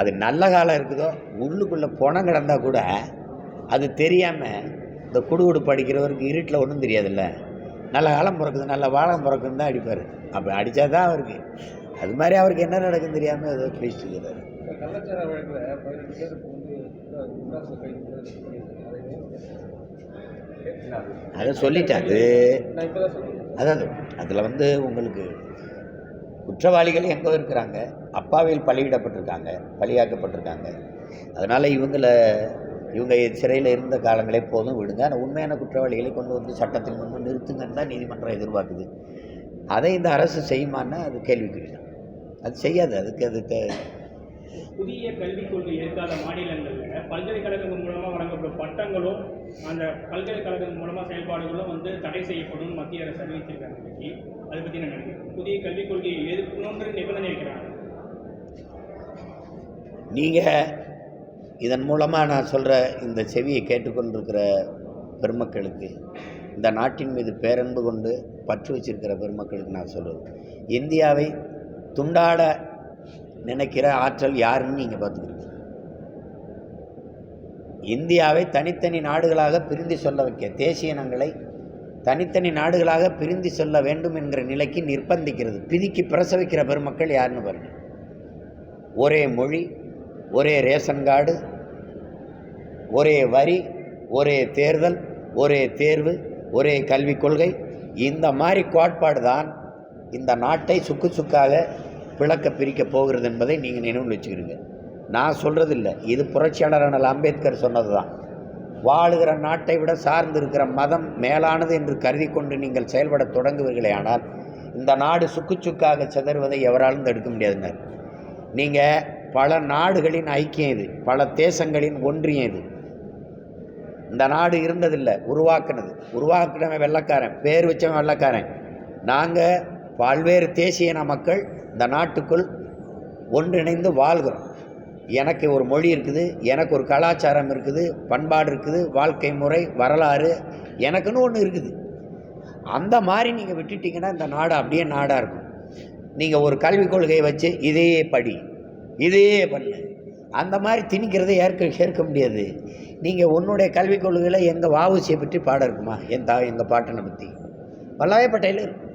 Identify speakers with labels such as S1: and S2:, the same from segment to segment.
S1: அது நல்ல காலம் இருக்குதோ உள்ளுக்குள்ளே பணம் கிடந்தால் கூட அது தெரியாமல் இந்த குடுகுடு படிக்கிறவருக்கு இருட்டில் ஒன்றும் தெரியாதுல்ல. நல்ல காலம் பிறக்குது நல்ல வாழம் பிறக்குன்னு தான் அடிப்பார். அப்போ அடித்தா தான் அவருக்கு. அது மாதிரி அவருக்கு என்ன நடக்குன்னு தெரியாமல் ஏதோ பேசிட்டு
S2: அதை
S1: சொல்லிட்டாரு அதாவது அதில் வந்து உங்களுக்கு குற்றவாளிகள் எங்கே இருக்கிறாங்க. அப்பாவில் பலியிடப்பட்டிருக்காங்க பலியாக்கப்பட்டிருக்காங்க. அதனால் இவங்கள இவங்க சிறையில் இருந்த காலங்களே போதும் விடுங்க. ஆனால் உண்மையான குற்றவாளிகளை கொண்டு வந்து சட்டத்தின் முன்பு நிறுத்துங்கன்னு தான் நீதிமன்றம் எதிர்பார்க்குது. அதை இந்த அரசு செய்யுமான்னா அது கேள்விக்குறி தான் அது செய்யாது. அதுக்கு அது
S3: புதிய கல்விக் கொள்கை இருக்காத மாநிலங்களில் பல்கலைக்கழகங்கள் மூலமாக வழங்கப்படும் பட்டங்களும் அந்த பல்கலைக்கழகம் மூலமாக செயல்பாடுகளும் வந்து தடை செய்யப்படும் மத்திய அரசு அறிவித்திருக்காங்க அதை பற்றி நான் நினைக்கிறேன் புதிய கல்விக் கொள்கையை எதிர்க்கணுங்கிற நிபந்தனை வைக்கிறாங்க
S1: நீங்கள் இதன் மூலமாக நான் சொல்கிற இந்த செவியை கேட்டுக்கொண்டிருக்கிற பெருமக்களுக்கு இந்த நாட்டின் மீது பேரன்பு கொண்டு பற்று வச்சிருக்கிற பெருமக்களுக்கு நான் சொல்லுவது இந்தியாவை துண்டாட நினைக்கிற ஆற்றல் யாருன்னு நீங்கள் பார்த்துக்கிறீங்க இந்தியாவை தனித்தனி நாடுகளாக பிரிந்து சொல்ல வைக்க தேசிய இனங்களை தனித்தனி நாடுகளாக பிரிந்து செல்ல வேண்டும் என்கிற நிலைக்கு நிர்பந்திக்கிறது. பிதிக்கு பிரசவிக்கிற பெருமக்கள் யாருன்னு பாருங்க. ஒரே மொழி ஒரே ரேஷன் கார்டு ஒரே வரி ஒரே தேர்தல் ஒரே தேர்வு ஒரே கல்விக் கொள்கை. இந்த மாதிரி கோட்பாடு தான் இந்த நாட்டை சுக்கு சுக்காக பிளக்க பிரிக்க போகிறது என்பதை நீங்கள் நினைவில் வச்சுக்கிறீங்க நான் சொல்கிறதில்ல இது புரட்சியாளரான அம்பேத்கர் சொன்னது தான் வாழுகிற நாட்டை விட சார்ந்து இருக்கிற மதம் மேலானது என்று கருதி கொண்டு நீங்கள் செயல்பட தொடங்குவீர்களே ஆனால் இந்த நாடு சுக்கு சுக்காக சிதறுவதை எவராலும் தடுக்க முடியாதுனர் நீங்கள் பல நாடுகளின் ஐக்கியம் இது பல தேசங்களின் ஒன்றியம் இது. இந்த நாடு இருந்ததில்லை உருவாக்குனது. உருவாக்குனவன் வெள்ளக்காரன் பேர் வச்சவன் வெள்ளக்காரன். நாங்கள் பல்வேறு தேசிய மக்கள் இந்த நாட்டுக்குள் ஒன்றிணைந்து வாழ்கிறோம். எனக்கு ஒரு மொழி இருக்குது எனக்கு ஒரு கலாச்சாரம் இருக்குது பண்பாடு இருக்குது வாழ்க்கை முறை வரலாறு எனக்குன்னு ஒன்று இருக்குது. அந்த மாதிரி நீங்கள் விட்டுட்டிங்கன்னா இந்த நாடு அப்படியே நாடாக இருக்கும். நீங்கள் ஒரு கல்விக் கொள்கையை வச்சு இதையே படி இதையே பண்ணு. அந்த மாதிரி திணிக்கிறதை ஏற்க ஏற்க முடியாது. நீங்கள் உன்னுடைய கல்விக் கொள்கையில் எங்கள் வாவுசியை பற்றி பாடம் இருக்குமா? என் தா எங்கள் பாட்டனை பற்றி வல்லாய பட்டையில் இருக்கும்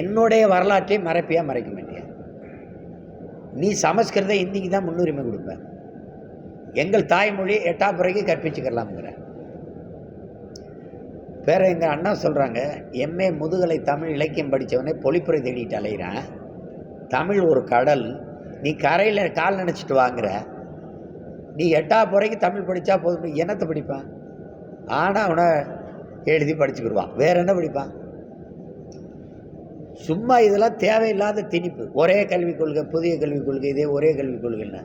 S1: என்னுடைய வரலாற்றை மறைப்பியாக மறைக்க மாட்டியா? நீ சமஸ்கிருத ஹிந்திக்கு தான் முன்னுரிமை கொடுப்ப. எங்கள் தாய்மொழி எட்டாப்புறைக்கு கற்பிச்சுக்கலாம்ங்கிற. வேற எங்கள் அண்ணா சொல்கிறாங்க எம்ஏ முதுகலை தமிழ் இலக்கியம் படித்தவனே பொழிப்புரை தேடிட்டு அலைகிறான் தமிழ் ஒரு கடல். நீ கரையில் கால் நினச்சிட்டு வாங்குற. நீ எட்டா தமிழ் படித்தா போதும். என்னத்தை படிப்பான்? ஆனால் அவனை எழுதி படிச்சுக்கிடுவான். வேற என்ன படிப்பான்? சும்மா இதெல்லாம் தேவையில்லாத திணிப்பு. ஒரே கல்விக் கொள்கை புதிய கல்விக் கொள்கை இதே ஒரே கல்விக் கொள்கைன்னா.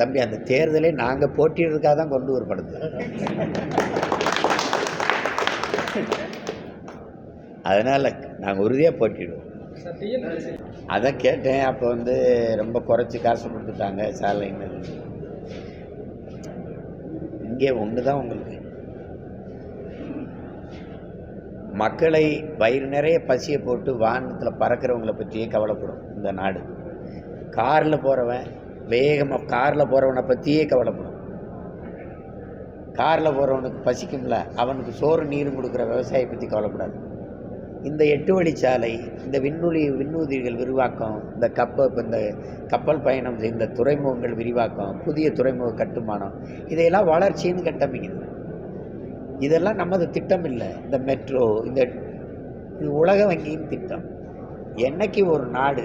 S1: தம்பி அந்த தேர்தலை நாங்கள் போட்டியிடுறதுக்காக தான் கொண்டு வரப்படுது. அதனால் நாங்கள் உறுதியாக போட்டிடுவோம் அதை கேட்டேன். அப்போ வந்து ரொம்ப குறைச்சி காசு கொடுத்துட்டாங்க. சாலைன்னு இங்கே ஒன்று தான் உங்களுக்கு. மக்களை வயிறு நிறைய பசியை போட்டு வானத்தில் பறக்கிறவங்கள பற்றியே கவலைப்படும் இந்த நாடு. காரில் போகிறவன் வேகமாக காரில் போகிறவனை பற்றியே கவலைப்படும். காரில் போகிறவனுக்கு பசிக்கும்ல அவனுக்கு சோறு நீரும் கொடுக்குற விவசாயியை பற்றி கவலைப்படாது. இந்த எட்டு வழிச்சாலை இந்த விண்வெளி விண்ணூதிகள் விரிவாக்கம் இந்த கப்பல் இப்போ இந்த கப்பல் பயணம் இந்த துறைமுகங்கள் விரிவாக்கம் புதிய துறைமுக கட்டுமானம் இதையெல்லாம் வளர்ச்சின்னு கட்டமைக்குது. இதெல்லாம் நமது திட்டம் இல்லை இந்த மெட்ரோ இந்த இது உலக வங்கியின் திட்டம். என்னைக்கு ஒரு நாடு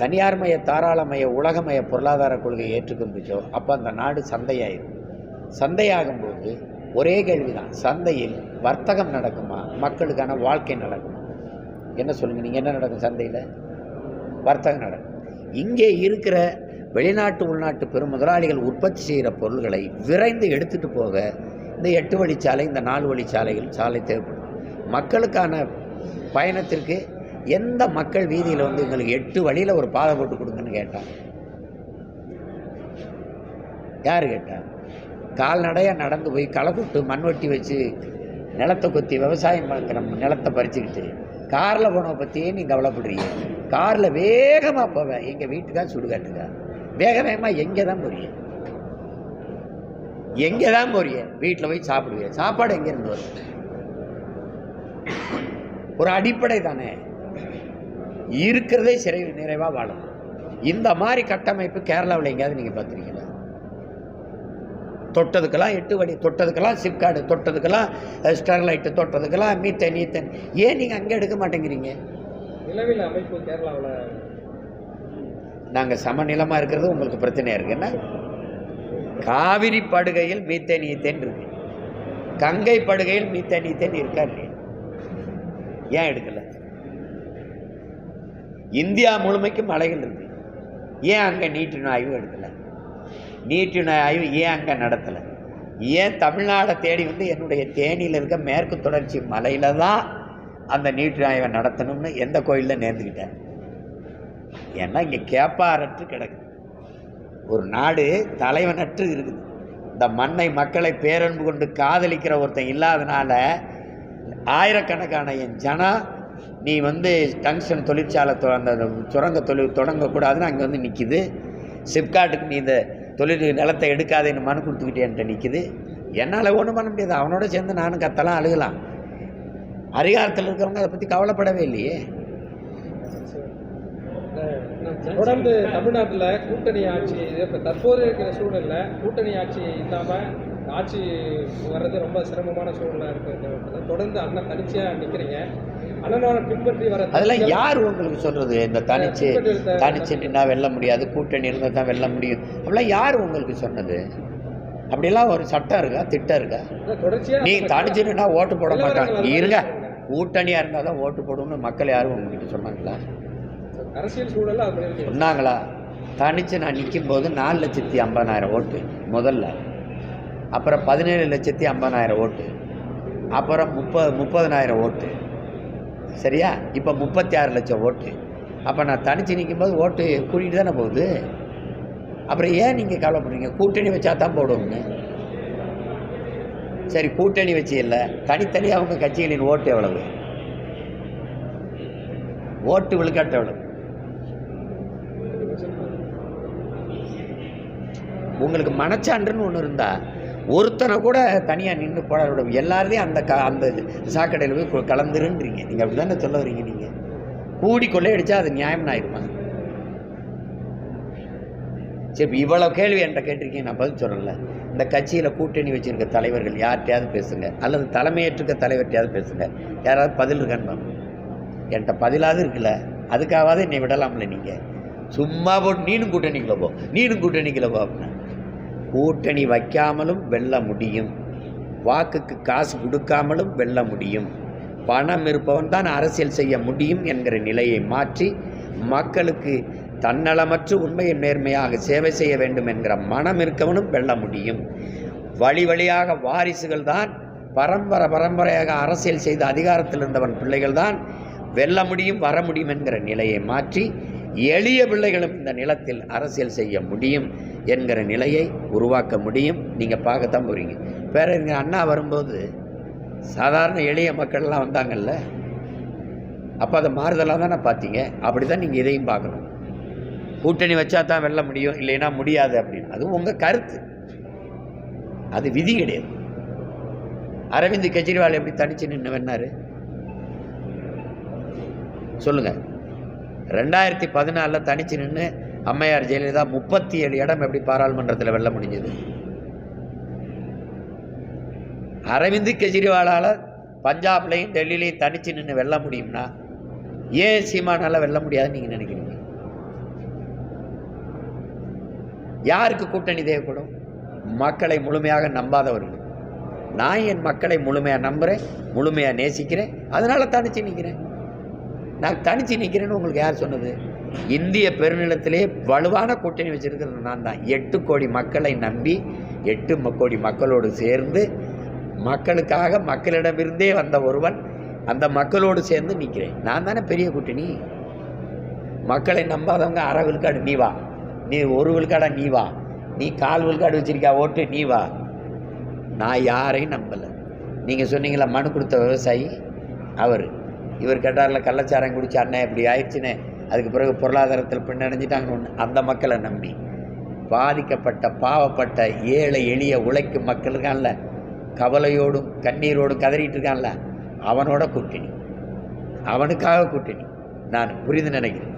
S1: தனியார்மய தாராளமய உலகமய பொருளாதார கொள்கையை ஏற்றுக்கொண்டுச்சோ அப்போ அந்த நாடு சந்தையாயிரும். சந்தையாகும்போது ஒரே கேள்விதான். சந்தையில் வர்த்தகம் நடக்குமா? மக்களுக்கான வாழ்க்கை நடக்கும். என்ன சொல்லுங்கள் நீங்கள் என்ன நடக்கும் சந்தையில்? வர்த்தகம் நடக்கும். இங்கே இருக்கிற வெளிநாட்டு உள்நாட்டு பெரும் முதலாளிகள் உற்பத்தி செய்கிற பொருள்களை விரைந்து எடுத்துகிட்டு போக இந்த எட்டு வழிச்சாலை இந்த நாலு வழிச்சாலைகள் சாலை தேவைப்படும். மக்களுக்கான பயணத்திற்கு எந்த மக்கள் வீதியில் வந்து எங்களுக்கு எட்டு வழியில் ஒரு பாதை போட்டு கொடுங்கன்னு கேட்டான் யார் கேட்டா? கால்நடையாக நடந்து போய் களை கொட்டு மண்வெட்டி வச்சு நிலத்தை கொத்தி விவசாயம் பார்க்குற நிலத்தை பறிச்சுக்கிட்டு காரில் போனவை பற்றியே நீ கவலைப்படுறீங்க காரில் வேகமாக போவேன் எங்கள் வீட்டுக்கா சுடுகாட்டுக்கா வேக வேகமாக எங்கே தான் போறீங்க எங்கே தான் போறிய? வீட்டில் போய் சாப்பிடுவீங்க சாப்பாடு எங்கேருந்து வரும்? ஒரு அடிப்படை தானே. இருக்கிறதே சிறை நிறைவாக வாழணும் இந்த மாதிரி கட்டமைப்பு கேரளாவில் எங்கேயாவது நீங்கள் பார்த்துருக்கீங்களா? தொட்டதுக்கெல்லாம் எட்டு வழி தொட்டதுக்கெல்லாம் சிப்காடு தொட்டதுக்கெல்லாம் ஸ்டெர்லைட்டு தொட்டதுக்கெல்லாம் மீத்தன் நீத்தன் ஏன் நீங்கள் அங்கே எடுக்க மாட்டேங்கிறீங்க?
S2: நிலவில் அமைப்பு கேரளாவில்.
S1: நாங்கள் சமநிலமாக இருக்கிறது உங்களுக்கு பிரச்சனையாக இருக்குன்னா காவிரி படுகையில் மீத்தேன் ஈத்தேன் இருக்கு. கங்கை படுகையில் மீத்தேன் ஈத்தேன் இருக்கா இல்லையா ஏன் எடுக்கல? இந்தியா முழுமைக்கும் மலைகள் இருக்கு. ஏன் அங்கே நீட்டின ஆய்வு எடுக்கல? நீட்டின ஆய்வு ஏன் அங்கே நடத்தலை. ஏன் தமிழ்நாடை தேடி வந்து என்னுடைய தேனியில் இருக்க மேற்கு தொடர்ச்சி மலையில் தான் அந்த நீட்டு ஆய்வை நடத்தணும்னு எந்த கோயிலில் நேர்ந்துக்கிட்டேன் ஏன்னா இங்கே கேப்பாரற்று கிடக்குது ஒரு நாடு தலைவனற்று இருக்குது. இந்த மண்ணை மக்களை பேரன்பு கொண்டு காதலிக்கிற ஒருத்தன் இல்லாதனால ஆயிரக்கணக்கான என் ஜனா நீ வந்து டங்ஷன் தொழிற்சாலை தொ- அந்த சுரங்க தொழில் தொடங்கக்கூடாதுன்னு அங்கே வந்து நிற்கிது சிப்காட்டுக்கு நீ இந்த தொழில் நிலத்தை எடுக்காதேன்னு மனு கொடுத்துக்கிட்டேன்ட்டு நிற்கிது என்னால் ஒன்றும் பண்ண முடியாது. அவனோட சேர்ந்து நானும் கத்தலாம் அழுகலாம். அதிகாரத்தில் இருக்கிறவங்க அதை பற்றி கவலைப்படவே இல்லையே.
S2: தொடர்ந்து தமிழ்நாட்டில் கூட்டணி ஆட்சி இப்போ தற்போது இருக்கிற சூழல்ல கூட்டணி ஆட்சி இல்லாமல் ஆட்சி வர்றது ரொம்ப சிரமமான சூழ்நிலை இருக்குது தொடர்ந்து அண்ணன் தனிச்சையாக நிற்கிறீங்க
S1: அதெல்லாம் யார் உங்களுக்கு சொல்கிறது இந்த தனிச்சு தனிச்சு நின்னா வெல்ல முடியாது கூட்டணி இருந்தால் தான் வெல்ல முடியும். அப்படிலாம் யார் உங்களுக்கு சொன்னது? அப்படிலாம் ஒரு சட்டம் இருக்கா? திட்டம் இருக்கா? நீ தனிச்சு நின்னா ஓட்டு போட மாட்டாங்க. இருங்க. கூட்டணியாக இருந்தால் தான் ஓட்டு போடணும்னு மக்கள் யாரும் உங்ககிட்ட சொன்னாங்களா?
S2: அரசியல் பண்ணியிருக்கீங்க
S1: சொன்னாங்களா? தனிச்சு நான் நிற்கும் போது நாலு லட்சத்தி ஐம்பதாயிரம் ஓட்டு முதல்ல. அப்புறம் பதினேழு லட்சத்தி ஐம்பதாயிரம் ஓட்டு. அப்புறம் முப்பது முப்பதனாயிரம் ஓட்டு. சரியா? இப்போ முப்பத்தி ஆறு லட்சம் ஓட்டு. அப்போ நான் தனித்து நிற்கும்போது ஓட்டு கூட்டிகிட்டு தானே போகுது? அப்புறம் ஏன் நீங்கள் கவலைப்படுறீங்க? கூட்டணி வச்சா தான் போடுவோம்னு சரி கூட்டணி வச்சு இல்லை. தனித்தனியாக அவங்க கட்சிகளின் ஓட்டு எவ்வளவு? ஓட்டு விழுக்காட்டு எவ்வளவு? உங்களுக்கு மனச்சான்றுன்னு ஒன்று இருந்தால் ஒருத்தனை கூட தனியாக நின்று போட எல்லாரையும் அந்த க அந்த சாக்கடையில் போய் கலந்துருன்றீங்க. நீங்கள் அப்படி தானே சொல்ல வரீங்க நீங்கள் கூடி கொள்ளையடிச்சா அது நியாயம் ஆயிருமா? சரி இவ்வளோ கேள்வி என்கிட்ட கேட்டிருக்கீங்க நான் பதில் சொல்லல. இந்த கட்சியில் கூட்டணி வச்சுருக்க தலைவர்கள் யார்கிட்டையாவது பேசுங்க. அல்லது தலைமையேற்றுக்க தலைவர்கிட்டயாவது பேசுங்க. யாராவது பதில் இருக்கான்னு என்கிட்ட பதிலாவது இருக்குல்ல. அதுக்காகவாது என்னை விடலாம்ல நீங்கள் சும்மா போட்டு நீனும் கூட்டணிக்குள்ள போ. நீனும் கூட்டணிக்குள்ள போ அப்படின்னா. கூட்டணி வைக்காமலும் வெல்ல முடியும். வாக்குக்கு காசு கொடுக்காமலும் வெல்ல முடியும். பணம் இருப்பவன் தான் அரசியல் செய்ய முடியும் என்கிற நிலையை மாற்றி மக்களுக்கு தன்னலமற்று உண்மையை நேர்மையாக சேவை செய்ய வேண்டும் என்கிற மனம் இருக்கவனும் வெல்ல முடியும். வழி வழியாக வாரிசுகள் தான் பரம்பரை பரம்பரையாக அரசியல் செய்த அதிகாரத்தில் இருந்தவன் பிள்ளைகள் தான் வெல்ல முடியும் வர முடியும் என்கிற நிலையை மாற்றி எளிய பிள்ளைகளும் இந்த நிலத்தில் அரசியல் செய்ய முடியும். என்கிற நிலையை உருவாக்க முடியும். நீங்கள் பார்க்கத்தான் போகிறீங்க வேற எங்கள் அண்ணா வரும்போது சாதாரண எளிய மக்கள்லாம் வந்தாங்கல்ல? அப்போ அதை மாறுதலாக தானே பார்த்தீங்க? அப்படி தான் நீங்கள் இதையும் பார்க்கணும். கூட்டணி வச்சா தான் வெல்ல முடியும் இல்லைன்னா முடியாது அப்படின்னு. அதுவும் உங்கள் கருத்து. அது விதி கிடையாது. அரவிந்த் கெஜ்ரிவால் எப்படி தனிச்சு நின்று வேணாரு? சொல்லுங்கள் ரெண்டாயிரத்தி பதினாலில் தனிச்சு நின்று அம்மையார் ஜெயலலிதா முப்பத்தி ஏழு இடம் எப்படி பாராளுமன்றத்தில் வெல்ல முடிஞ்சது? அரவிந்த் கெஜ்ரிவாலால் பஞ்சாப்லையும் டெல்லியிலையும் தனிச்சு நின்று வெல்ல முடியும்னா ஏன் சீமானால் வெல்ல முடியாதுன்னு நீங்கள் நினைக்கிறீங்க? யாருக்கு கூட்டணி தேவைப்படும்? மக்களை முழுமையாக நம்பாதவர்கள். நான் என் மக்களை முழுமையாக நம்புகிறேன் முழுமையாக நேசிக்கிறேன் அதனால் தனிச்சு நிற்கிறேன் நான் தனிச்சு நிற்கிறேன்னு உங்களுக்கு யார் சொன்னது? இந்திய பெருநிலத்திலே வலுவான கூட்டணி வச்சிருக்கிறது. நான் தான். எட்டு கோடி மக்களை நம்பி எட்டு கோடி மக்களோடு சேர்ந்து மக்களுக்காக மக்களிடமிருந்தே வந்த ஒருவன் அந்த மக்களோடு சேர்ந்து நிற்கிறேன். நான் தானே பெரிய கூட்டணி? மக்களை நம்பாதவங்க அரை விழுக்காடு நீ வா. நீ ஒரு விழுக்காடா நீ வா. நீ கால் விழுக்காடு வச்சிருக்கா ஓட்டு நீ வா. நான் யாரையும் நம்பலை. நீங்கள் சொன்னீங்களா மனு கொடுத்த விவசாயி? அவர். இவர் கேட்டார்ல கள்ளச்சாரம் குடிச்சு அண்ணன் இப்படி ஆயிடுச்சுன்னு. அதுக்கு பிறகு பொருளாதாரத்தில் பின்னடைஞ்சிட்டாங்கன்னு ஒன்று அந்த மக்களை நம்பி. பாதிக்கப்பட்ட பாவப்பட்ட ஏழை எளிய உழைக்கும் மக்கள் இருக்கான்ல. கவலையோடும் கண்ணீரோடும் கதறிட்டு இருக்கான்ல. அவனோட கூட்டணி. அவனுக்காக கூட்டணி. நான் புரிந்து நினைக்கிறேன்.